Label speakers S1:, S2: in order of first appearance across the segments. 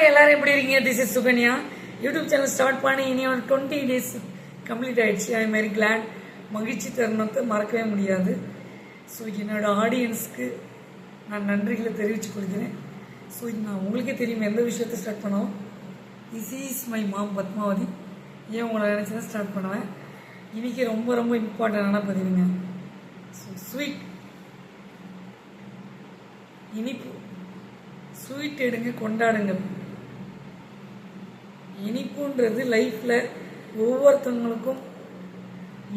S1: Hi எல்லாரும் எப்படி இருக்கீங்க? This is Sukanya YouTube channel start பண்ணி இனி ஒரு டுவெண்ட்டி டேஸ் கம்ப்ளீட் ஆயிடுச்சு. ஐ வெரி கிளாட் மகிழ்ச்சி தருணத்தை மறக்கவே முடியாது. ஸோ என்னோட ஆடியன்ஸ்க்கு நான் நன்றிகளை தெரிவித்து கொடுக்குறேன் ஸோ நான் உங்களுக்கே தெரியும் எந்த விஷயத்தை ஸ்டார்ட் பண்ணோம். This is my mom Padmavathi. ஏன் உங்களை நினச்சதான் ஸ்டார்ட் பண்ணுவேன்? இன்றைக்கி ரொம்ப ரொம்ப இம்பார்ட்டண்டான பதிவுங்க. ஸோ ஸ்வீட் இனிப்பு. ஸ்வீட் எடுங்க கொண்டாடுங்க இனிப்புன்றது லைஃப்பில் ஒவ்வொருத்தவங்களுக்கும்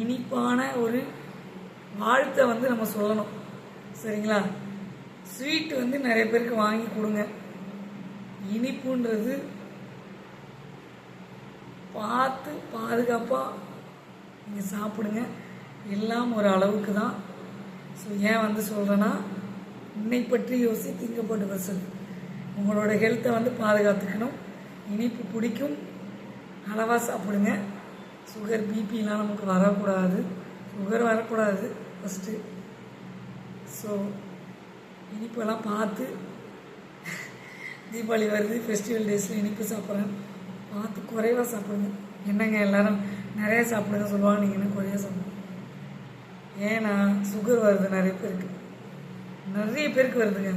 S1: இனிப்பான ஒரு வாழ்த்தை வந்து நம்ம சொல்லணும். சரிங்களா? ஸ்வீட் வந்து நிறைய பேருக்கு வாங்கி கொடுங்க. இனிப்புன்றது பார்த்து பாதுகாப்பாக நீங்கள் சாப்பிடுங்க. எல்லாம் ஒரு அளவுக்கு தான் ஸோ ஏன் வந்து சொல்கிறேன்னா உன்னை பற்றி யோசி திங்கப்பட்டு பர்சன் உங்களோட ஹெல்த்தை வந்து பாதுகாத்துக்கணும். இனிப்பு பிடிக்கும். அளவாக சாப்பிடுங்க. சுகர் பிபிலாம் நமக்கு வரக்கூடாது. சுகர் வரக்கூடாது ஃபஸ்ட்டு ஸோ இனிப்பெல்லாம் பார்த்து தீபாவளி வருது ஃபெஸ்டிவல் டேஸில் இனிப்பு சாப்பிட்றேன். பார்த்து குறைவாக சாப்பிடுங்க. என்னங்க எல்லாரும் நிறைய சாப்பிடுங்க சொல்லுவாங்க நீங்கள் என்ன குறைய சாப்பிடுங்க. ஏன்னா சுகர் வருது நிறைய பேருக்கு. நிறைய பேருக்கு வருதுங்க.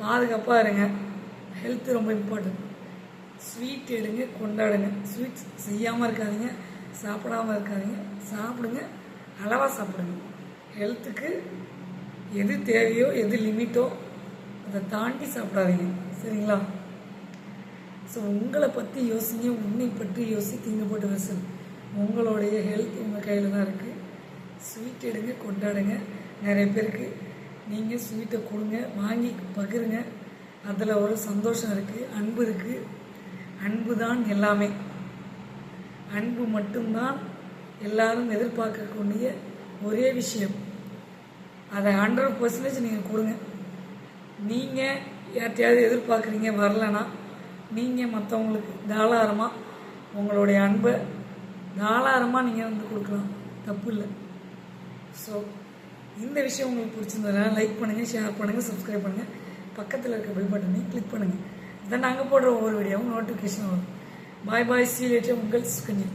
S1: பாதுகாப்பாக இருங்க. ஹெல்த் ரொம்ப இம்பார்ட்டன்ட் ஸ்வீட் எடுங்க கொண்டாடுங்க. ஸ்வீட் செய்யாமல் இருக்காதிங்க சாப்பிடாம இருக்காதிங்க. சாப்பிடுங்க அளவாக சாப்பிடுங்க. ஹெல்த்துக்கு எது தேவையோ எது லிமிட்டோ அதை தாண்டி சாப்பிடாதீங்க. சரிங்களா? ஸோ உங்களை பற்றி யோசிங்க உன்னை பற்றி யோசி திங்கப்பட்டு வசல் உங்களுடைய ஹெல்த் உங்கள் கையில் தான் இருக்குது ஸ்வீட் எடுங்க கொண்டாடுங்க. நிறைய பேருக்கு நீங்கள் ஸ்வீட்டை கொடுங்க வாங்கி பகிருங்க. அதில் ஒரு சந்தோஷம் இருக்குது அன்பு இருக்குது அன்பு தான் எல்லாமே. அன்பு மட்டும்தான் எல்லாரும் எதிர்பார்க்கக்கூடிய ஒரே விஷயம். அதை ஹண்ட்ரட் பர்சன்டேஜ் நீங்கள் கொடுங்க. நீங்கள் யார்ட்டையாவது எதிர்பார்க்குறீங்க வரலனா நீங்கள் மற்றவங்களுக்கு தாராளமாக உங்களுடைய அன்பை தாராளமாக நீங்கள் வந்து கொடுக்கலாம். தப்பு இல்லை. ஸோ இந்த விஷயம் உங்களுக்கு பிடிச்சிருந்ததுனால லைக் பண்ணுங்கள் ஷேர் பண்ணுங்கள் சப்ஸ்கிரைப் பண்ணுங்கள் பக்கத்தில் இருக்க பெல் பட்டனையும் கிளிக் பண்ணுங்கள் இதான் நாங்கள் போடுற ஒவ்வொரு வீடியோவும் நோட்டிஃபிகேஷன் வரும். பாய் பாய் சீ லேட்டர் உங்கள் சுகன்யா.